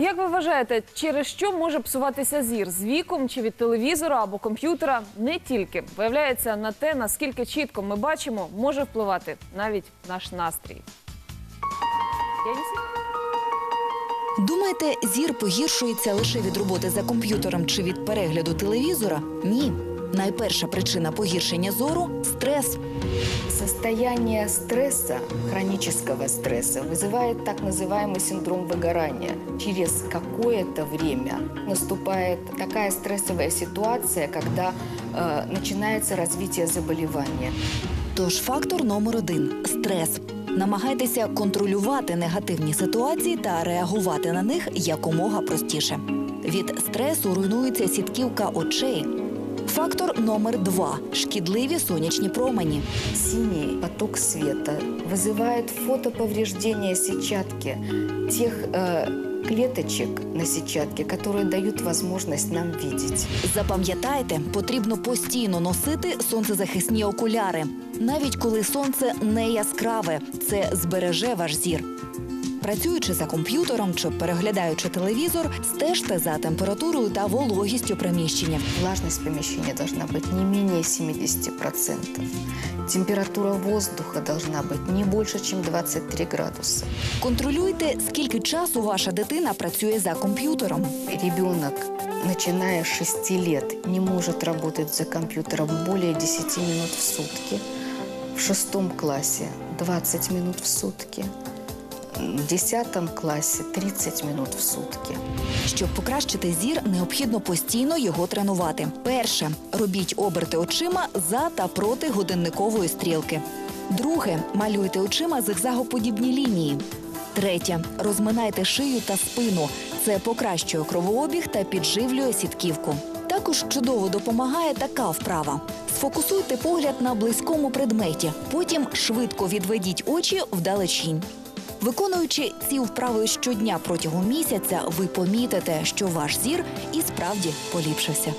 Як ви вважаєте, через що може псуватися зір з віком чи від телевізора або комп'ютера? Не тільки виявляється на те, наскільки чітко ми бачимо, може впливати навіть наш настрій. Думаєте, зір погіршується лише від роботи за комп'ютером чи від перегляду телевізора? Ні. Найперша причина погіршення зору стрес. Состояние стресса, хронического стресса, вызывает так называемый синдром выгорания. Через какое-то время наступает такая стрессовая ситуация, когда э, начинается развитие заболевания. Тож фактор номер один стрес. Намагайтеся контролювати негативні ситуації та реагувати на них якомога простіше. Від стресу руйнується сітківка очей. Фактор номер два шкідливі сонячні промені. Синий поток света вызывает фотоповреждение сетчатки тех э, клеточек на сетчатке, которые дают возможность нам видеть. Запам'ятайте, потрібно постійно носити сонцезахисні окуляри, навіть коли сонце не яскраве. Це збереже ваш зір. Працюючи за комп'ютером чи переглядаючи телевізор, стежте за температурою та вологістю приміщення. Влажность помещения должна быть не менее 70%. Температура воздуха должна быть не больше, чем 23 градуса. Контролюйте, скільки часу ваша дитина працює за комп'ютером. Ребенок, начиная с 6 лет, не может работать за компьютером более 10 минут в сутки. В шестом классе 20 минут в сутки. В десятом классе 30 минут в сутки. Щоб покращити зір, необхідно постійно його тренувати. Перше робіть оберти очима за та проти годинникової стрілки. Друге малюйте очима зигзагоподібні лінії. Третє розминайте шию та спину. Це покращує кровообіг та підживлює сітківку. Також чудово допомагає така вправа. Сфокусуйте погляд на близькому предметі, потім швидко відведіть очі вдалечінь. Виконуючи ці вправи щодня протягом місяця, ви помітите, що ваш зір і справді поліпшився.